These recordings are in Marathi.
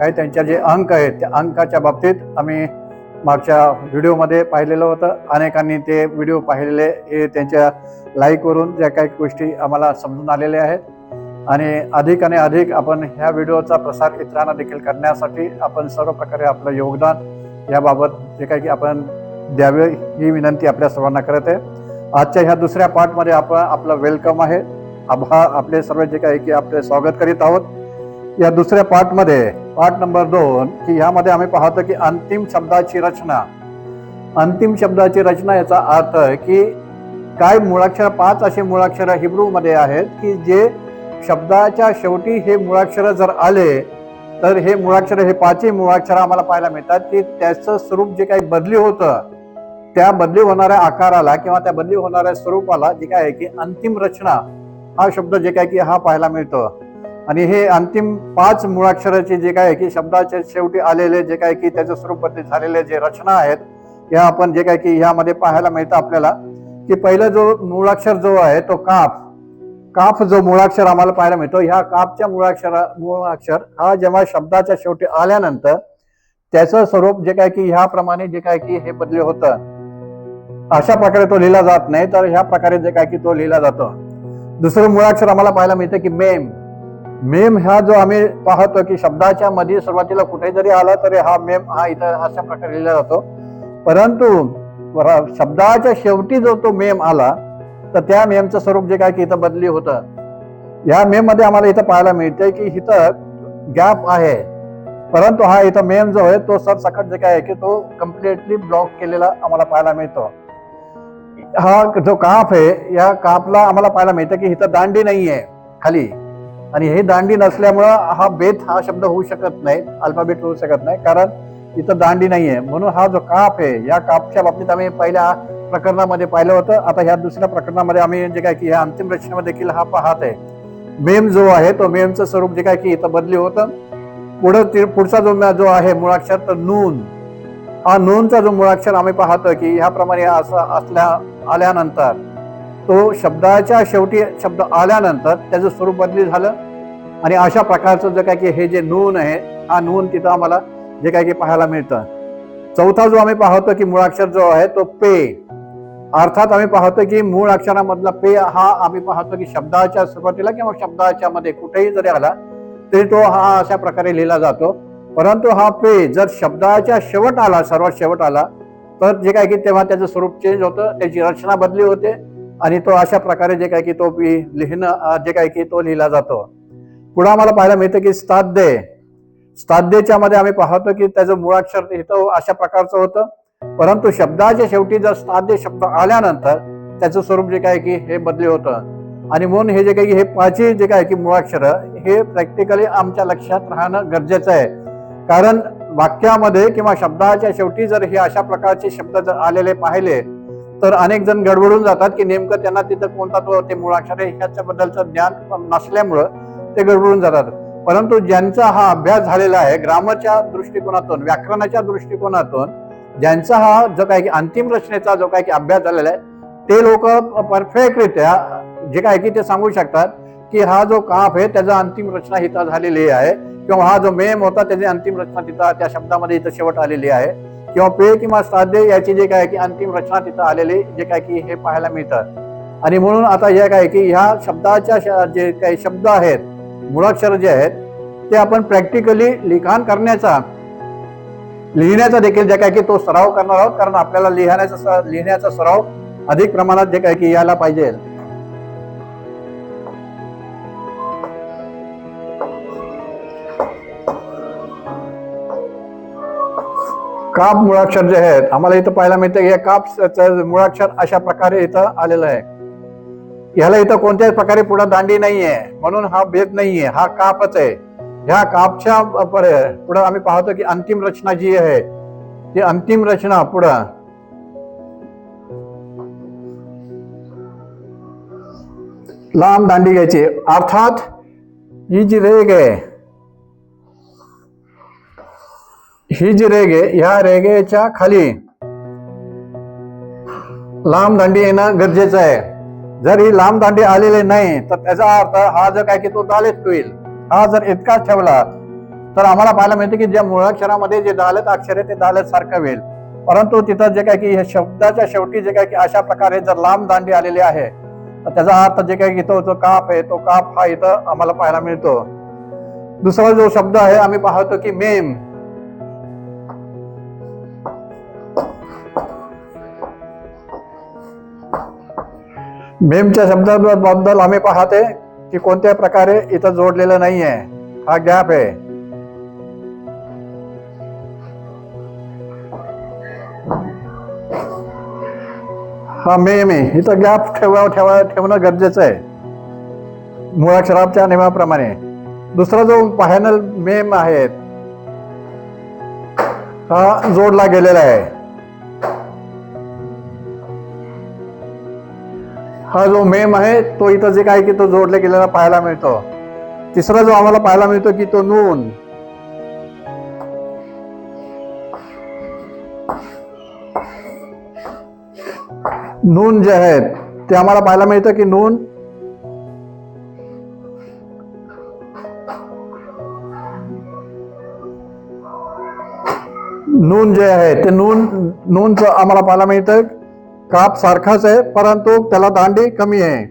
काही त्यांच्या जे अंक आहेत त्या अंकाच्या बाबतीत आम्ही मागच्या व्हिडिओमध्ये पाहिलेलं होतं. अनेकांनी ते व्हिडिओ पाहिलेले हे त्यांच्या लाईकवरून ज्या काही गोष्टी आम्हाला समजून आलेल्या आहेत. आणि अधिक आणि अधिक आपण ह्या व्हिडिओचा प्रसार इतरांना देखील करण्यासाठी आपण सर्व प्रकारे आपलं योगदान याबाबत जे काही की आपण द्यावे ही विनंती आपल्या सर्वांना करत आहे. आजच्या ह्या दुसऱ्या पार्टमध्ये आपण आपलं वेलकम आहे. आभा आपले सर्व जे काही की आपले स्वागत करीत आहोत. या दुसऱ्या पार्टमध्ये पार्ट नंबर दोन की ह्यामध्ये आम्ही पाहतो की अंतिम शब्दाची रचना. अंतिम शब्दाची रचना याचा अर्थ की काय मुळाक्षर पाच असे मुळाक्षर हिब्रूमध्ये आहेत की जे शब्दाच्या शेवटी हे मुळाक्षर जर आले तर हे मुळाक्षर हे पाचही मुळाक्षर आम्हाला पाहायला मिळतात की त्याचं स्वरूप जे काही बदली होतं त्या बदली होणाऱ्या आकाराला किंवा त्या बदली होणाऱ्या स्वरूपाला जे काय आहे की अंतिम रचना हा शब्द जे काय की हा पाहायला मिळतो. आणि हे अंतिम पाच मुळाक्षराचे जे काय आहे की शब्दाच्या शेवटी आलेले जे काय की त्याचं स्वरूपात झालेले जे रचना आहेत या आपण जे काय की ह्यामध्ये पाहायला मिळतं आपल्याला. की पहिलं जो मुळाक्षर जो आहे तो काफ. काफ जो मुळाक्षर आम्हाला पाहायला मिळतो ह्या काफच्या मुळाक्षरा मुळाक्षर हा जेव्हा शब्दाच्या शेवटी आल्यानंतर त्याचं स्वरूप जे काय की ह्याप्रमाणे जे काय की हे बदले होतं. अशा प्रकारे तो लिहिला जात नाही तर ह्या प्रकारे जे काय की तो लिहिला जातो. दुसरं मुळाक्षर आम्हाला पाहायला मिळतं की मेम. मेम हा जो आम्ही पाहतो की शब्दाच्या मध्ये सुरुवातीला कुठे जरी आला तरी हा मेम हा इथं अशा प्रकारे लिहिला जातो. परंतु शब्दाच्या शेवटी जो तो मेम आला तर त्या मेमचं स्वरूप जे काय की इथं बदली होतं. या मेममध्ये आम्हाला इथं पाहायला मिळते की इथं गॅप आहे. परंतु हा इथं मेम जो आहे तो सरसकट जे काय आहे की तो कम्प्लिटली ब्लॉक केलेला आम्हाला पाहायला मिळतो. हा जो काप आहे या कापला आम्हाला पाहायला मिळतं की इथं दांडी नाही आहे खाली. आणि हे दांडी नसल्यामुळं हा बेत हा शब्द होऊ शकत नाही अल्फाबेट होऊ शकत नाही कारण इथं दांडी नाहीये. म्हणून हा जो काप आहे या कापच्या बाबतीत आम्ही पहिल्या प्रकरणामध्ये पाहिलं होतं. आता ह्या दुसऱ्या प्रकरणामध्ये आम्ही जे काय की ह्या अंतिम रचनेमध्ये देखील हा पाहत आहे. मेम जो आहे तो मेमचं स्वरूप जे काय की इथं बदली होतं. पुढं पुढचा जो जो आहे मुळाक्षर तर नून. हा नूनचा जो मुळाक्षर आम्ही पाहतो की ह्याप्रमाणे असं असल्या आल्यानंतर तो शब्दाच्या शेवटी शब्द आल्यानंतर त्याचं स्वरूप बदली झालं. आणि अशा प्रकारचं जे काय की हे जे नून आहे हा नून तिथं आम्हाला जे काय की पाहायला मिळतं. चौथा जो आम्ही पाहतो की मुळाक्षर जो आहे तो पे. अर्थात आम्ही पाहतो की मूळ अक्षरामधला पे हा आम्ही पाहतो की शब्दाच्या सुरुवातीला किंवा शब्दाच्या मध्ये कुठेही जरी आला तरी तो हा अशा प्रकारे लिहिला जातो. परंतु हा पे जर शब्दाच्या शेवट आला सर्वात शेवट आला तर जे काय की तेव्हा त्याचं स्वरूप चेंज होतं त्याची रचना बदली होते. आणि तो अशा प्रकारे जे काय की तो पी लिहिणं जे काय की तो लिहिला जातो. पुढे आम्हाला पाहायला मिळतं की स्ताध्य स्ताद्यच्या मध्ये आम्ही पाहतो की त्याचं मुळाक्षर लिहितो अशा प्रकारचं होतं. परंतु शब्दाच्या शेवटी जर स्ताद्य शब्द आल्यानंतर त्याचं स्वरूप जे काय की हे बदले होतं. आणि म्हणून हे जे काही हे पाचही जे काय की मुळाक्षर हे प्रॅक्टिकली आमच्या लक्षात राहणं गरजेचं आहे. कारण वाक्यामध्ये किंवा शब्दाच्या शेवटी जर हे अशा प्रकारचे शब्द जर आलेले पाहिले तर अनेक जण गडबडून जातात की नेमकं त्यांना तिथं कोणता तो ते मुळाक्षर आहे ह्याच्याबद्दलचं ज्ञान नसल्यामुळं ते गडबडून जातात. परंतु ज्यांचा हा अभ्यास झालेला आहे ग्रामरच्या दृष्टिकोनातून व्याकरणाच्या दृष्टिकोनातून ज्यांचा हा जो काय की अंतिम रचनेचा जो काय की अभ्यास झालेला आहे ते लोक परफेक्टरित्या जे काय की ते सांगू शकतात की हा जो काफ आहे त्याचा अंतिम रचना हिता झालेली आहे किंवा हा जो मेम होता त्याची अंतिम रचना तिथं त्या शब्दामध्ये इथं शेवट आलेली आहे. किंवा पे किंवा साध्य याची जे काय की अंतिम रचना तिथं आलेली जे काय की हे पाहायला मिळतात आणि म्हणून आता हे काय की ह्या शब्दाच्या श- जे काही शब्द आहेत मुळाक्षर जे आहेत ते आपण प्रॅक्टिकली लिखाण करण्याचा लिहिण्याचा देखील जे काय की तो सराव करणार आहोत कारण आपल्याला लिहिण्याचा स- लिहिण्याचा सराव अधिक प्रमाणात जे काय की यायला पाहिजे. काप मुळाक्षर जे आहेत आम्हाला इथं पाहायला मिळतं की हे काप च- मुळाक्षर अशा प्रकारे इथं आलेलं आहे. ह्याला इथं कोणत्याच प्रकारे पुढे दांडी नाहीये. म्हणून हा भेद नाहीये. हा कापच आहे. ह्या कापच्या पुढे आम्ही पाहतो की अंतिम रचना जी आहे ती अंतिम रचना पुढं. लांब दांडी घ्यायची. अर्थात ही जी रेग आहे ही जी रेगे ह्या रेगेच्या खाली लांब दांडी येणं गरजेचं आहे. जर ही लांब दांडी आलेली नाही तर त्याचा अर्थ हा जर काय की तो दालेच होईल. हा जर इतका ठेवला तर आम्हाला पाहायला मिळते की ज्या मुळाक्षरामध्ये जे दालत अक्षर आहे ते दालत सारखं होईल. परंतु तिथं जे काय की हे शब्दाच्या शेवटी जे काय की अशा प्रकारे जर लांब दांडी आलेली आहे तर त्याचा अर्थ जे काय की तो जो काप आहे तो काप हा इथं आम्हाला पाहायला मिळतो. दुसरा जो शब्द आहे आम्ही पाहतो की मेम. मेमच्या शब्दाबद्दल आम्ही पाहते की कोणत्या प्रकारे इथं जोडलेलं आहे हा गॅप आहे. हा मेम आहे इथं गॅप ठेवा ठेवा ठेवणं गरजेचं आहे. मुळाक्षराच्या नियमाप्रमाणे. दुसरा जो फायनल मेम आहे हा जोडला गेलेला आहे. हा जो मेम आहे तो इथं जे काय की तो जोडले गेलेला पाहायला मिळतो. तिसरा जो आम्हाला पाहायला मिळतो की तो नून. नून जे आहेत ते आम्हाला पाहायला मिळतं की नून. नून जे आहे ते नून नूनचं आम्हाला पाहायला मिळतं. काप सारखाच आहे परंतु त्याला दांडी कमी आहे.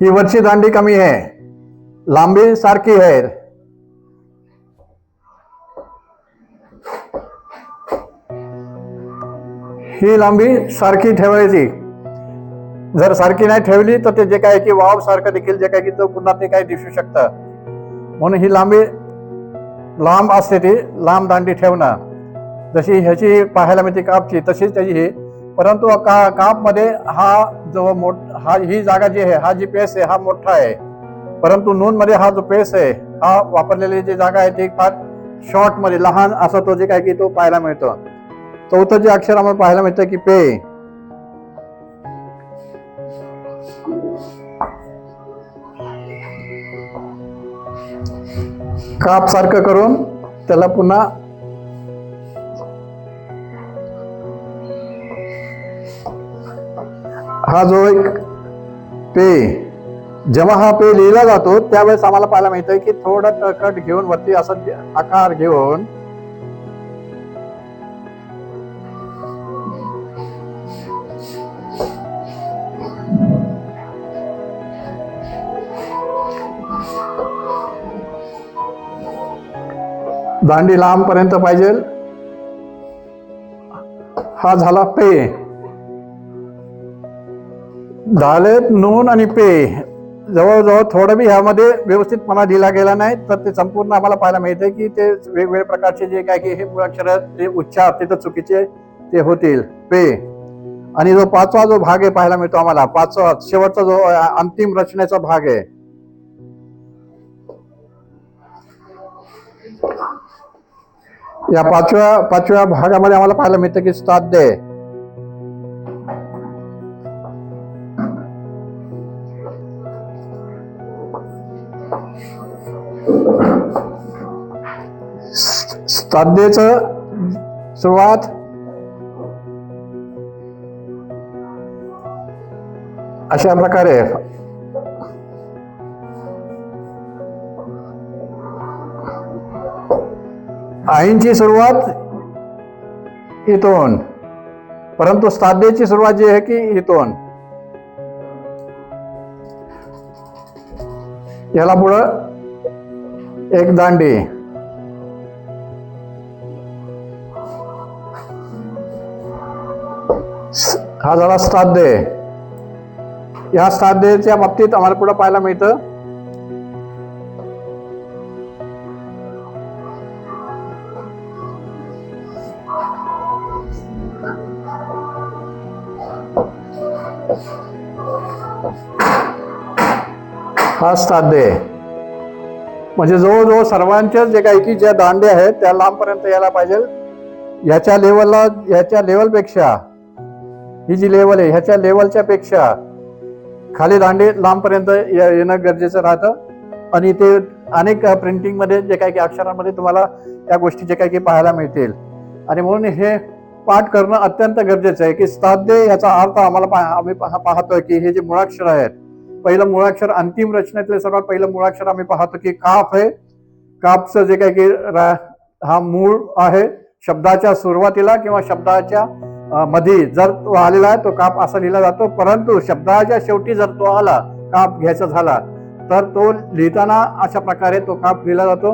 ही वरची दांडी कमी आहे. लांबी सारखी आहे. ही लांबी सारखी ठेवायची. जर सारखी नाही ठेवली तर ते जे काय की वाव सारखं देखील जे काय की तो पुन्हा ते काय दिसू शकतं. म्हणून ही लांबी लांब असते ती लांब दांडी ठेवणं. जशी ह्याची पाहायला मिळते कापची तशीच त्याची ही. परंतु का कापमध्ये हा जो मोठ हा ही जागा जी आहे हा जी पेस आहे हा मोठा आहे. परंतु नूनमध्ये हा जो पेस आहे हा वापरलेली जी जागा आहे ती फार शॉर्टमध्ये लहान असा तो जे काय की तो पाहायला मिळतो. चौथं जे अक्षर आम्हाला पाहायला मिळतं की पे काप सारखं करून त्याला पुन्हा हा जो एक पे जेव्हा हा पे लिहिला जातो त्यावेळेस आम्हाला पाहायला मिळतं की थोडं कट घेऊन वरती असा आकार घेऊन दांडी लांब पर्यंत पाहिजे. हा झाला पे. झालेत नून आणि पे जवळजवळ थोडं बी ह्यामध्ये व्यवस्थितपणा दिला गेला नाही तर ते संपूर्ण आम्हाला पाहायला मिळते की ते वेगवेगळ्या प्रकारचे जे काय की हे मुळाक्षर ते उच्चार तिथं चुकीचे ते होतील. पे आणि जो पाचवा जो भाग आहे पाहायला मिळतो आम्हाला पाचवा शेवटचा जो अंतिम रचनेचा भाग आहे. या पाचव्या पाचव्या भागामध्ये आम्हाला पाहायला मिळतं की साध्य. साधनेचं सुरुवात. अशा प्रकारे. आईंची सुरुवात इथून. परंतु साधनेची सुरुवात जी आहे की इथून. याला पुढं एक दांडी. हा झाला साध्य या साध्यच्या बाबतीत आम्हाला पुढे पाहायला मिळतं? हा साध्य आहे म्हणजे जवळजवळ सर्वांच्या जे काही की ज्या दांडे आहेत त्या लांबपर्यंत यायला पाहिजे. ह्याच्या लेवलला ह्याच्या लेवलपेक्षा ही जी लेवल आहे ह्याच्या लेवलच्या पेक्षा खाली दांडे लांबपर्यंत ये- येणं गरजेचं राहतं. आणि ते अनेक प्रिंटिंगमध्ये जे काही की अक्षरांमध्ये तुम्हाला या गोष्टी जे काही की पाहायला मिळतील. आणि म्हणून हे पाठ करणं अत्यंत गरजेचं आहे की साध्य ह्याचा अर्थ आम्हाला पा- आम्ही पाहतोय की हे जे मुळाक्षर आहेत पहिलं मुळाक्षर अंतिम रचनेतले सर्वात पहिलं मुळाक्षर आम्ही पाहतो की काफ आहे. काफचं जे काही की हा मूळ आहे शब्दाच्या सुरुवातीला किंवा शब्दाच्या मध्ये जर तो आलेला आहे तो काप असा लिहिला जातो. परंतु शब्दाच्या शेवटी जर तो आला काप घ्यायचा झाला तर तो लिहिताना अशा प्रकारे तो काप लिहिला जातो.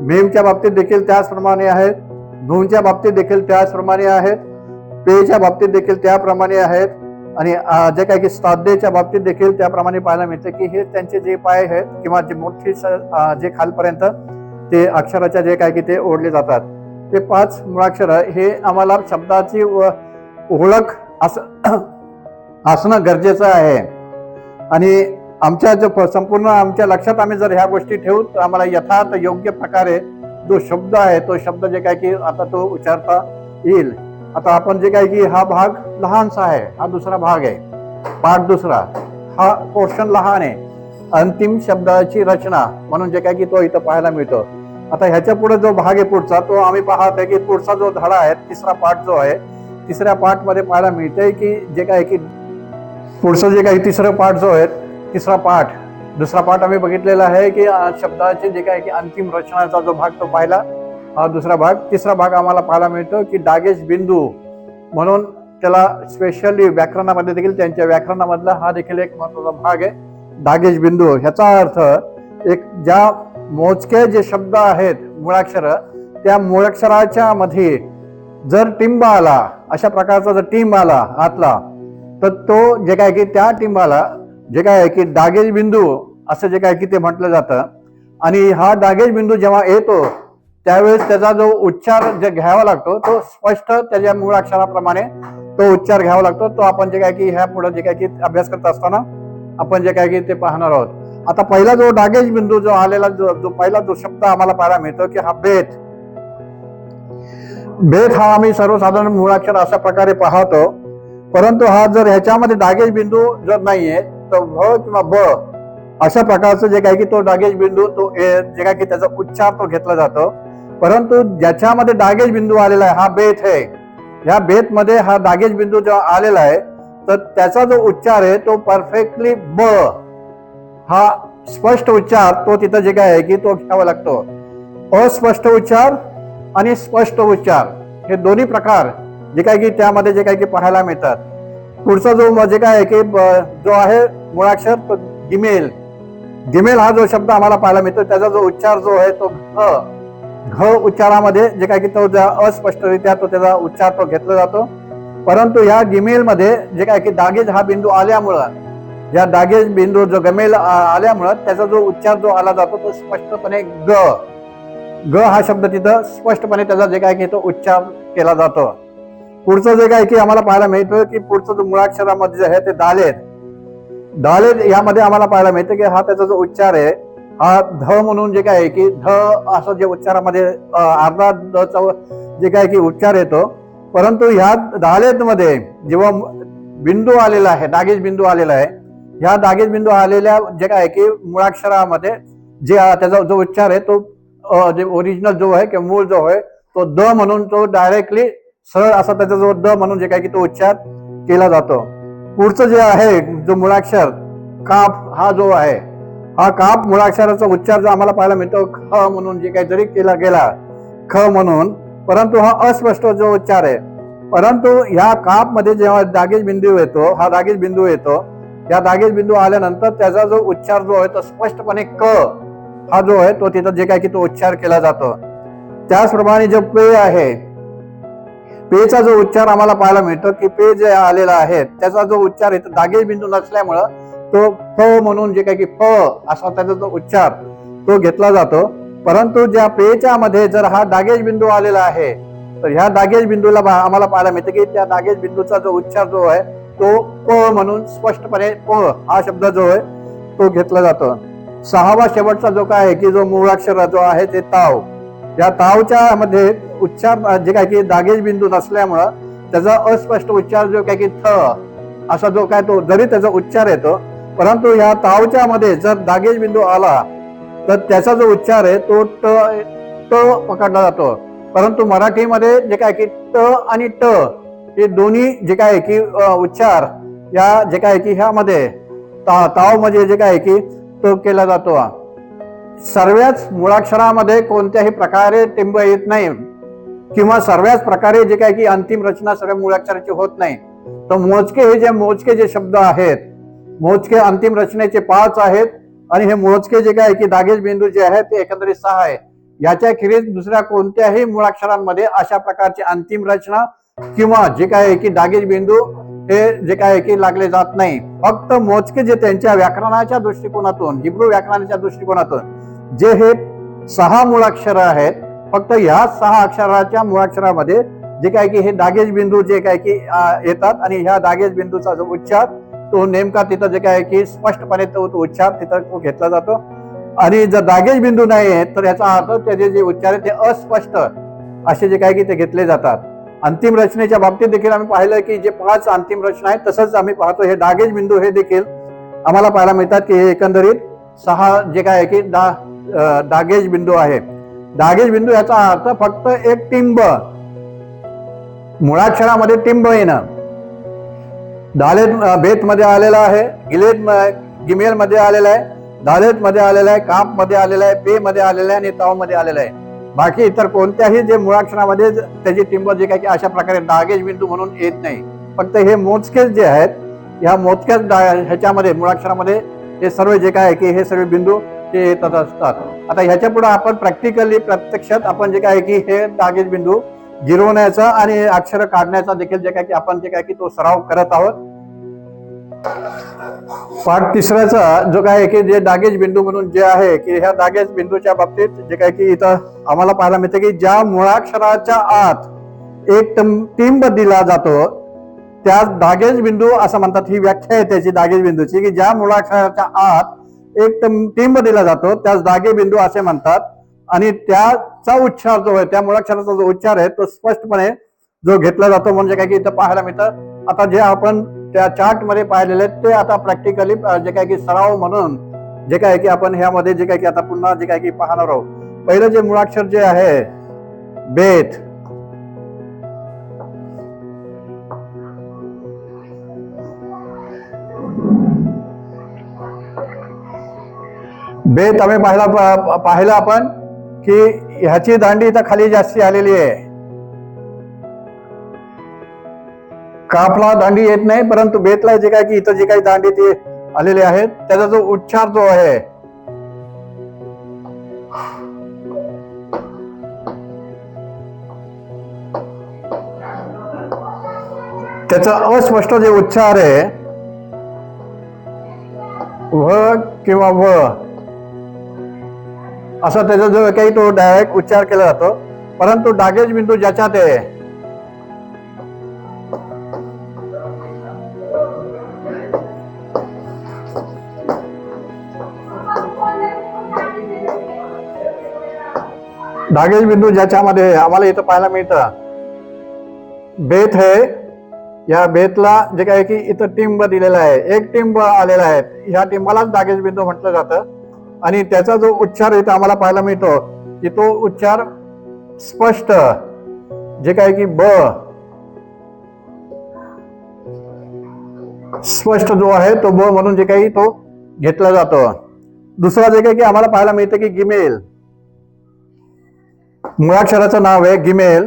मेमच्या बाबतीत देखील त्याचप्रमाणे आहेत नूनच्या बाबतीत देखील त्याचप्रमाणे आहेत पेच्या बाबतीत देखील त्याप्रमाणे आहेत आणि जे काही की साध्यच्या बाबतीत देखील त्याप्रमाणे पाहायला मिळते की हे त्यांचे जे पाय आहेत किंवा जे मोठी स- जे खालपर्यंत ते अक्षराच्या जे काय की ते ओढले जातात. ते पाच मुळाक्षर हे आम्हाला शब्दाची व- ओळख असं असणं गरजेचं आहे. आणि आमच्या जो प- संपूर्ण आमच्या लक्षात आम्ही जर ह्या गोष्टी ठेवू तर आम्हाला यथार्थ योग्य प्रकारे जो शब्द आहे तो शब्द जे काय की आता तो उच्चारता येईल. आता आपण जे काय की हा भाग लहानसा आहे हा दुसरा भाग आहे. पाठ दुसरा हा पोर्शन लहान आहे. अंतिम शब्दाची रचना म्हणून जे काय की तो इथं पाहायला मिळतो. आता ह्याच्या पुढे जो भाग आहे पुढचा तो आम्ही पाहत आहे की पुढचा जो धडा आहे तिसरा पाठ जो आहे तिसऱ्या पार्टमध्ये पाहायला मिळतंय की जे काय की पुढचं जे काही तिसरं पाठ जो आहे तिसरा पाठ दुसरा पाठ आम्ही बघितलेला आहे की शब्दाचे जे काय की अंतिम रचनाचा जो भाग तो पाहिला हा दुसरा भाग तिसरा भाग आम्हाला पाहायला मिळतो की डागेश बिंदू म्हणून त्याला स्पेशली व्याकरणामध्ये देखील त्यांच्या व्याकरणामधला हा देखील एक महत्त्वाचा भाग आहे डागेश बिंदू. ह्याचा अर्थ एक ज्या मोजके जे शब्द आहेत मुळाक्षर त्या मुळाक्षराच्या मध्ये जर टिंब आला अशा प्रकारचा जर टीम आला आतला तर तो जे काय की त्या टिंबाला जे काय आहे की डागेज बिंदू असं जे काय की ते म्हटलं जातं. आणि हा डागेज बिंदू जेव्हा येतो त्यावेळेस त्याचा जो उच्चार जे घ्यावा लागतो तो स्पष्ट त्याच्या मूळ अक्षराप्रमाणे तो उच्चार घ्यावा लागतो. तो आपण जे काय की ह्या पुढे जे काय की अभ्यास करत असताना आपण जे काय की ते पाहणार आहोत. आता पहिला जो डागेज बिंदू जो आलेला जो जो पहिला जो शब्द आम्हाला पाहायला मिळतो की हा बेत. भेद हा आम्ही सर्वसाधारण मुळाक्षर अशा प्रकारे पाहतो. परंतु हा जर ह्याच्यामध्ये डागेज बिंदू जर नाहीये तर भ किंवा ब अशा प्रकारचं जे काय की तो डागेज बिंदू तो ए- जे काय की त्याचा उच्चार तो घेतला जातो. परंतु ज्याच्यामध्ये डागेज बिंदू आलेला आहे हा बेत आहे. ह्या बेत मध्ये हा डागेज बिंदू जेव्हा आलेला आहे तर त्याचा जो उच्चार आहे तो परफेक्टली ब. हा स्पष्ट उच्चार तो तिथं जे काय आहे की तो घ्यावा लागतो. अस्पष्ट उच्चार आणि स्पष्ट उच्चार. हे दोन्ही प्रकार जे काय की त्यामध्ये जे काय की पाहायला मिळतात. पुढचा जो म- जे काय आहे की जो आहे मुळाक्षर तो गिमेल. गिमेल हा जो शब्द आम्हाला पाहायला मिळतो त्याचा जो उच्चार जो आहे तो घ. घ उच्चारामध्ये जे काय की तो ज्या अस्पष्टरित्या तो त्याचा उच्चार तो घेतला जातो. परंतु ह्या गिमेलमध्ये जे काय की दागेज हा बिंदू आल्यामुळं या दागेज बिंदू जो गमेल आ- आल्यामुळं त्याचा जो उच्चार जो आला जातो तो स्पष्टपणे ग ग हा शब्द तिथं स्पष्टपणे त्याचा जे काय की तो उच्चार केला जातो. पुढचं जे काय की आम्हाला पाहायला मिळतं की पुढचं जो मुळाक्षरामध्ये जे आहे ते दालेत दालेत यामध्ये आम्हाला पाहायला मिळतं की हा त्याचा जो उच्चार आहे हा ध म्हणून जे काय आहे की ध असं जे उच्चारामध्ये अर्धा ध जे काय की उच्चार येतो. परंतु ह्या दालेत मध्ये जेव्हा बिंदू आलेला आहे दागेज बिंदू आलेला आहे ह्या दागेज बिंदू आलेल्या जे काय आहे की मुळाक्षरामध्ये जे त्याचा जो उच्चार आहे तो जे ओरिजिनल जो आहे किंवा मूळ जो आहे तो द म्हणून तो डायरेक्टली सरळ असा त्याचा जो द म्हणून जे काय की तो उच्चार केला जातो. पुढचं जे आहे जो मुळाक्षर काप हा जो आहे हा काप मुळाक्षराचा उच्चार जो आम्हाला पाहायला मिळतो ख म्हणून जे काही जरी केला गेला ख म्हणून परंतु हा अस्पष्ट जो उच्चार आहे परंतु ह्या कापमध्ये जेव्हा दागेज बिंदू येतो हा दागेज बिंदू येतो या दागेज बिंदू आल्यानंतर त्याचा जो उच्चार जो आहे तो स्पष्टपणे क हा जो आहे तो तिथं जे काय की तो उच्चार केला जातो. त्याचप्रमाणे जो पे आहे पेचा जो उच्चार आम्हाला पाहायला मिळतो की पे जे आलेला आहे त्याचा जो उच्चार आहे तो बिंदू नसल्यामुळं तो फ म्हणून जे काय की फ असा त्याचा जो उच्चार तो घेतला जातो. परंतु ज्या पेच्या मध्ये जर हा दागेज बिंदू आलेला आहे तर ह्या दागेज बिंदूला आम्हाला पाहायला मिळतं की त्या दागेज बिंदूचा जो उच्चार जो आहे तो प म्हणून स्पष्टपणे प हा शब्द जो आहे तो घेतला जातो. सहावा शेवटचा जो काय आहे की जो मूळाक्षर जो आहे ते ताव. या तावच्या मध्ये उच्चार जे काय की दागेज बिंदू नसल्यामुळं त्याचा अस्पष्ट उच्चार जो काय की थ असा जो काय तो जरी त्याचा उच्चार येतो परंतु या तावच्या मध्ये जर दागेज बिंदू आला तर त्याचा जो उच्चार आहे तो ट ट पकडला जातो. परंतु मराठीमध्ये जे काय की ट आणि ट हे दोन्ही जे काय आहे की उच्चार या जे काय आहे की ह्यामध्ये ता ताव म्हणजे जे काय आहे की तो केला जातो. सर्वच मुळाक्षरामध्ये कोणत्याही प्रकारे टिंब येत नाही किंवा सर्वच प्रकारे जे काय की अंतिम रचना सर्व मुळाक्षराची होत नाही. तर मोजके हे जे मोजके जे शब्द आहेत मोजके अंतिम रचनेचे पाच आहेत आणि हे मोजके जे काय की दागेज बिंदू जे आहेत ते एकंदरीत सहा आहे याच्या खेरीज दुसऱ्या कोणत्याही मुळाक्षरांमध्ये अशा प्रकारची अंतिम रचना किंवा जे काय की दागेज बिंदू हे जे काय आहे की लागले जात नाही. फक्त मोजके जे त्यांच्या व्याकरणाच्या दृष्टिकोनातून हिब्रू व्याकरणाच्या दृष्टिकोनातून जे हे सहा मुळाक्षर आहेत फक्त ह्या सहा अक्षराच्या मुळाक्षरामध्ये जे काय की हे दागेज बिंदू जे काय की येतात आणि ह्या दागेज बिंदूचा जो उच्चार तो नेमका तिथं जे काय आहे की स्पष्टपणे तो तो उच्चार तिथं तो घेतला जातो. आणि जर दागेज बिंदू नाही आहेत तर याचा अर्थ त्याचे जे उच्चार आहे ते अस्पष्ट असे जे काय की ते घेतले जातात. अंतिम रचनेच्या बाबतीत देखील आम्ही पाहिलं की जे पाच अंतिम रचना आहेत तसंच आम्ही पाहतो हे दागेज बिंदू हे देखील आम्हाला पाहायला मिळतात की हे एकंदरीत सहा जे काय आहे की दा डागेज दागेज बिंदू आहे. दागेज बिंदू याचा अर्थ फक्त एक टिंब. मुळाक्षरामध्ये टिंब येणं. दालेत बेत मध्ये आलेला आहे गिलेत गिमेल मध्ये आलेला आहे दालेत मध्ये आलेला आहे कापमध्ये आलेला आहे पे मध्ये आलेला आहे आणि तावमध्ये आलेला आहे. बाकी इतर कोणत्याही जे मुळाक्षरामध्ये त्याची टिंब जे काय की अशा प्रकारे दागेज बिंदू म्हणून येत नाही. फक्त हे मोजकेच जे आहेत ह्या मोजक्याच डा- ह्याच्यामध्ये मुळाक्षरामध्ये हे सर्व जे काय आहे की हे सर्व बिंदू ते येतात असतात. आता ह्याच्या पुढे आपण प्रॅक्टिकली प्रत्यक्षात आपण जे काय की हे दागेज बिंदू गिरवण्याचा आणि अक्षर काढण्याचा देखील जे काय की आपण जे काय की तो सराव करत आहोत. पाठ तिसऱ्याचा जो काय आहे की जे दागेज बिंदू म्हणून जे आहे की ह्या दागेज बिंदूच्या बाबतीत जे काय की इथं आम्हाला पाहायला मिळते की ज्या मुळाक्षराच्या आत एक टिंब दिला जातो त्या दागेज बिंदू असं म्हणतात ही व्याख्या आहे त्याची दागेज बिंदूची की ज्या मुळाक्षराच्या आत एक टिंब दिला जातो त्यास दागे बिंदू असे म्हणतात. आणि त्याचा उच्चार जो आहे त्या मुळाक्षराचा जो उच्चार आहे तो स्पष्टपणे जो घेतला जातो म्हणजे काय की इथं पाहायला मिळतं. आता जे आपण त्या चार्टमध्ये पाहिलेले आहेत ते आता प्रॅक्टिकली जे काय की सराव म्हणून जे काय की आपण ह्यामध्ये जे काय की आता पुन्हा जे काय की पाहणार आहोत. पहिलं जे मुळाक्षर जे आहे बेत. बेत आम्ही पाहिला पाहिलं आपण की ह्याची दांडी इथं खाली जास्ती आलेली आहे. कापला दांडी येत नाही परंतु बेतला जे काय की इथं जे काही दांडी ते आलेले आहेत त्याचा जो उच्चार जो आहे त्याचा अस्पष्ट जे उच्चार आहे व किंवा व असा त्याचा जो काही तो डायरेक्ट उच्चार केला जातो परंतु डागेज बिंदू ज्याच्यात आहे धागेज बिंदू ज्याच्यामध्ये आम्हाला इथं पाहायला मिळतं. बेत हे या बेतला जे काय की इथं टिंब दिलेला आहे. एक टिंब आलेला आहे. ह्या टिंबालाच धागेज बिंदू म्हटलं जातं. आणि त्याचा जो उच्चार इथं आम्हाला पाहायला मिळतो की तो उच्चार स्पष्ट. जे काय की ब. स्पष्ट जो आहे तो ब म्हणून जे काही तो घेतला जातो. दुसरा जे काही की आम्हाला पाहायला मिळतं की गिमेल. मुळाक्षराचं नाव आहे गिमेल.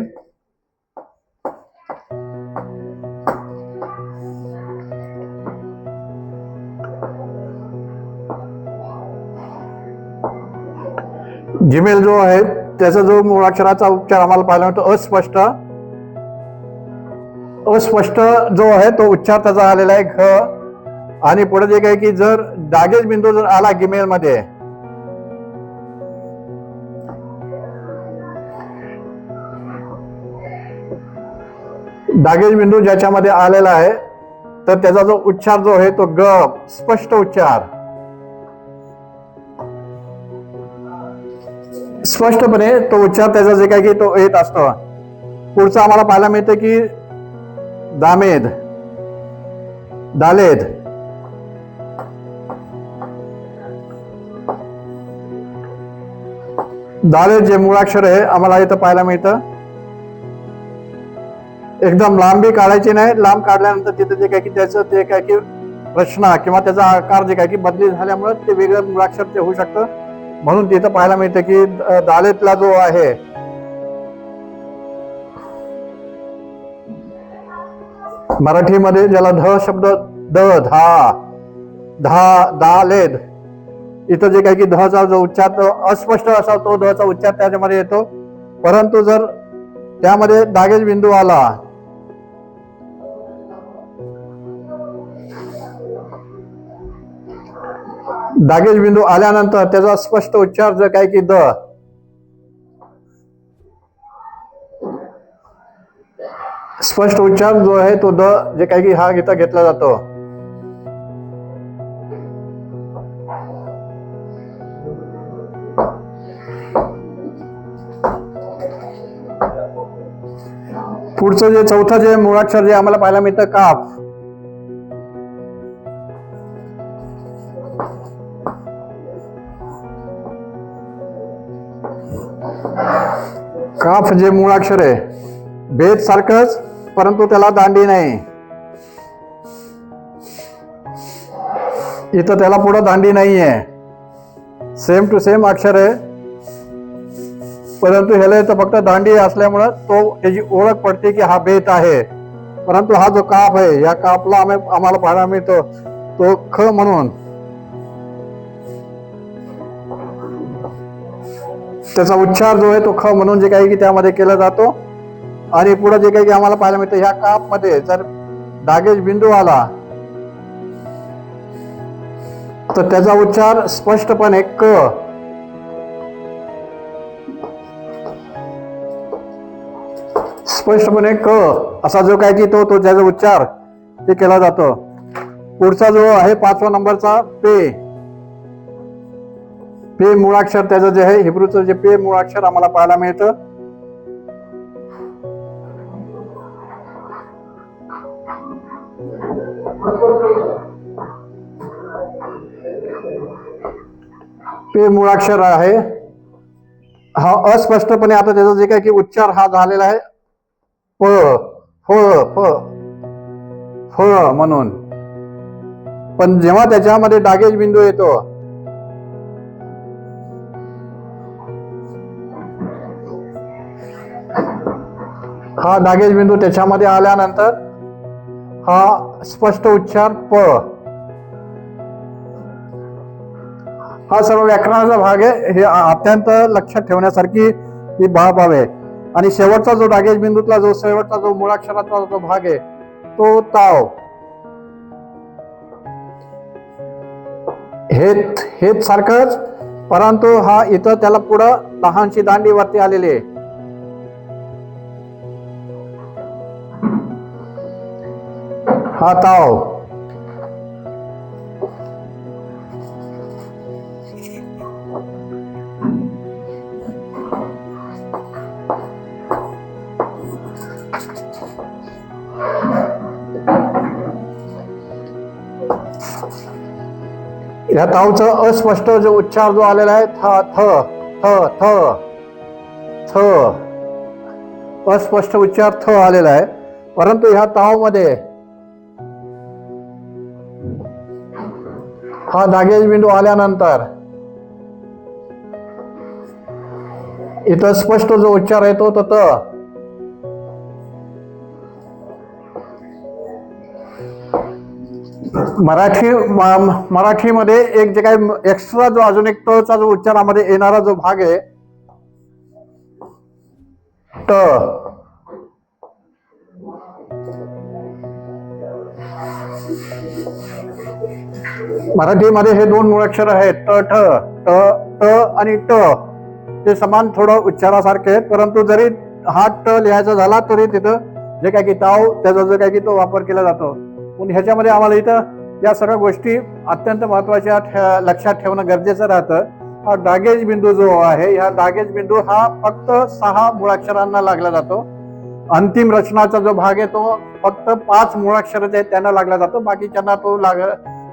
जिमेल जो आहे त्याचा जो मुळाक्षराचा उच्चार आम्हाला पाहायला मिळतो अस्पष्ट. अस्पष्ट जो आहे तो उच्चार त्याचा आलेला आहे घ. आणि पुढे जे काही की जर डागेज बिंदू जर आला गिमेल मध्ये दागेज बिंदू ज्याच्यामध्ये आलेला आहे तर त्याचा जो उच्चार जो आहे तो ग स्पष्ट उच्चार. स्पष्टपणे तो उच्चार त्याचा जे काही की तो येत असतो. पुढचं आम्हाला पाहायला मिळतं की दामेद दालेद. दालेद जे मुळाक्षर आहे आम्हाला इथं पाहायला मिळतं. एकदम लांबी काढायची नाही. लांब काढल्यानंतर तिथे जे काय की त्याचं ते काय की रचना किंवा त्याचा आकार जे काय की बदली झाल्यामुळे ते वेगळं मुळाक्षर ते होऊ शकतं. म्हणून तिथं पाहायला मिळतं की द- दालेतला जो आहे मराठीमध्ये ज्याला ध शब्द द धा धा दालेद इथं जे काही की धचा जो उच्चार तो अस्पष्ट असा तो धचा उच्चार त्याच्यामध्ये येतो. परंतु जर त्यामध्ये दागेज बिंदू आला दागेज बिंदू आल्यानंतर त्याचा स्पष्ट उच्चार जर काय की द. स्पष्ट उच्चार जो आहे तो द जे काही की हा गीता घेतला जातो. पुढचं जे चौथं जे मुळाक्षर जे आम्हाला पाहायला मिळतं काफ. काफ जे मूळाक्षर आहे. बेद सारखंच परंतु त्याला दांडी नाही. इथं त्याला पुढं दांडी नाहीये. सेम टू सेम अक्षर आहे. परंतु ह्याला इथं फक्त दांडी असल्यामुळं तो त्याची ओळख पडते की हा बेत आहे. परंतु हा जो काप आहे या कापला आम्ही आम्हाला पाहायला मिळतो तो ख म्हणून. त्याचा उच्चार जो आहे तो ख म्हणून जे काही की त्यामध्ये केला जातो. आणि पुढे जे काही की आम्हाला पाहायला मिळतं ह्या कापमध्ये जर डागेज बिंदू आला तर त्याचा उच्चार स्पष्टपणे क. स्पष्टपणे क. असा जो काय की तो तो ज्याचा उच्चार ते केला जातो. पुढचा जो आहे पाचवा नंबरचा पे. पे मुळाक्षर त्याचं जे आहे हिब्रूचं जे पे मुळाक्षर आम्हाला पाहायला मिळतं. पे मुळाक्षर आहे. हा अस्पष्टपणे आता त्याचा जे काय की उच्चार हा झालेला आहे. प फ फ फ म्हणून. पण जेव्हा त्याच्यामध्ये डागेज बिंदू येतो हा नागेश बिंदू त्याच्यामध्ये आल्यानंतर हा स्पष्ट उच्चार प. हा सर्व व्याकरणाचा भाग आहे. हे अत्यंत लक्षात ठेवण्यासारखी ही बाब आहे. आणि शेवटचा जो नागेश बिंदूतला जो शेवटचा जो मुळाक्षरातला जो भाग आहे तो ताव. हे हेच सारखंच परंतु हा इथं त्याला पुढं लहानशी दांडी वरती आलेली आहे. हा ताव या तावचा अस्पष्ट जो उच्चार जो आलेला आहे थ थ थ थ थ. अस्पष्ट उच्चार थ आलेला आहे. परंतु ह्या तावमध्ये हा दागेज बिंदू आल्यानंतर इथं स्पष्ट जो उच्चार येतो तो त मराठी मराठीमध्ये एक जे काही एक्स्ट्रा जो अजून एक टचा जो उच्चारामध्ये येणारा जो भाग आहे ट मराठीमध्ये हे दोन मुळाक्षर आहेत ट ठ ट ट आणि ट. ते समान थोडं उच्चारासारखे आहेत परंतु जरी हा ट लिहायचा झाला तरी तिथं जे काय की ताव त्याचा जो काय की तो वापर केला जातो. पण ह्याच्यामध्ये आम्हाला इथं या सर्व गोष्टी अत्यंत महत्त्वाच्या लक्षात ठेवणं गरजेचं राहतं. हा डागेज बिंदू जो आहे ह्या डागेज बिंदू हा फक्त सहा मुळाक्षरांना लागला जातो. अंतिम रचनाचा जो भाग आहे तो फक्त पाच मुळाक्षर जे त्यांना लागला जातो. बाकीच्यांना तो लाग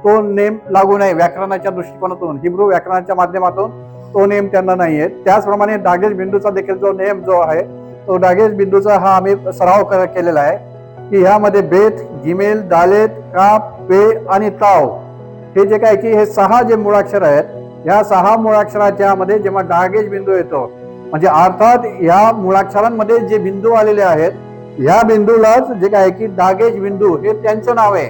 तो नेम लागू नये व्याकरणाच्या दृष्टिकोनातून हिब्रू व्याकरणाच्या माध्यमातून तो नेम त्यांना नाही आहे त्याचप्रमाणे डागेज बिंदूचा देखील जो नेम जो आहे तो डागेज बिंदूचा हा आम्ही सराव कर- केलेला आहे की ह्यामध्ये बेत गिमेल दालेत काप पे आणि ताव हे जे काय की हे सहा जे मुळाक्षर आहेत ह्या सहा मुळाक्षराच्या मध्ये जेव्हा डागेज बिंदू येतो म्हणजे अर्थात ह्या मुळाक्षरांमध्ये जे बिंदू आलेले आहेत ह्या बिंदूलाच जे काय की डागेज बिंदू हे त्यांचं नाव आहे.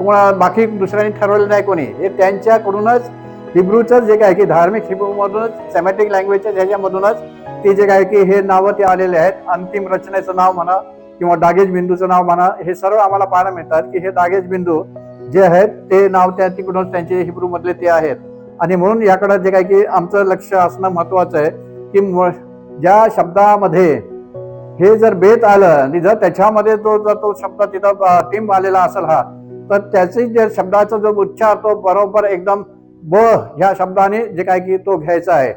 कोणा बाकी दुसऱ्यांनी ठरवलं नाही कोणी. हे त्यांच्याकडूनच हिब्रूचं जे काय की धार्मिक हिब्रूमधूनच सेमॅटिक लँग्वेजच्या ह्याच्यामधूनच ते जे काय की हे नावं ते आलेले आहेत. अंतिम रचनेचं नाव म्हणा किंवा डागेज बिंदूचं नाव म्हणा हे सर्व आम्हाला पाहायला मिळतात की हे डागेज बिंदू जे आहेत ते नाव त्या तिकडून त्यांचे हिब्रू मधले ते आहेत. आणि म्हणून याकडे जे काय की आमचं लक्ष असणं महत्वाचं आहे की ज्या शब्दामध्ये हे जर बेत आलं आणि जर त्याच्यामध्ये तो जर तो शब्द तिथं अ, टिंब आलेला असेल हा तर त्याची जे शब्दाचा जो उच्चार तो बरोबर एकदम ब ह्या शब्दाने जे काय की तो घ्यायचा आहे.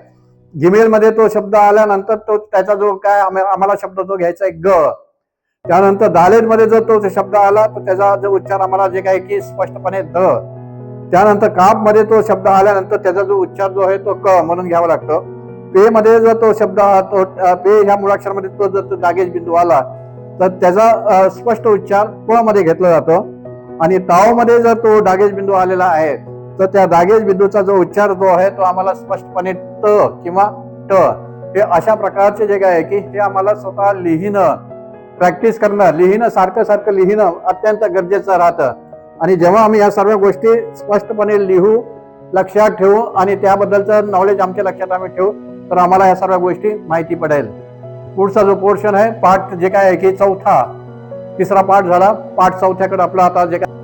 जिमेल मध्ये तो शब्द आल्यानंतर तो त्याचा जो काय आम्हाला शब्द तो घ्यायचा आहे ग. त्यानंतर दालेदमध्ये जर तो शब्द आला तर त्याचा जो उच्चार आम्हाला जे काय की स्पष्टपणे ध. त्यानंतर कापमध्ये तो शब्द आल्यानंतर त्याचा जो उच्चार जो आहे तो क म्हणून घ्यावा लागतो. पे मध्ये जर तो शब्द तो पे ह्या मुळाक्षरामध्ये तो जर तो दागेज बिंदू आला तर त्याचा स्पष्ट उच्चार प मध्ये घेतला जातो. आणि तावमध्ये जर तो डागेज बिंदू आलेला आहे तर त्या दागेज बिंदूचा जो उच्चार जो आहे तो आम्हाला स्पष्टपणे ट किंवा ट हे अशा प्रकारचे जे काय आहे की हे आम्हाला स्वतः लिहिणं प्रॅक्टिस करणं लिहिणं सारखं सारखं लिहिणं अत्यंत गरजेचं राहतं. आणि जेव्हा आम्ही या सर्व गोष्टी स्पष्टपणे लिहू लक्षात ठेवू आणि त्याबद्दलचं नॉलेज आमच्या लक्षात आम्ही ठेवू तर आम्हाला या सर्व गोष्टी माहिती पडेल. पुढचा जो पोर्शन आहे पाठ जे काय आहे की चौथा. तिसरा पाठ झाला. पाठ चौथ्याकडे आपला आता जे काय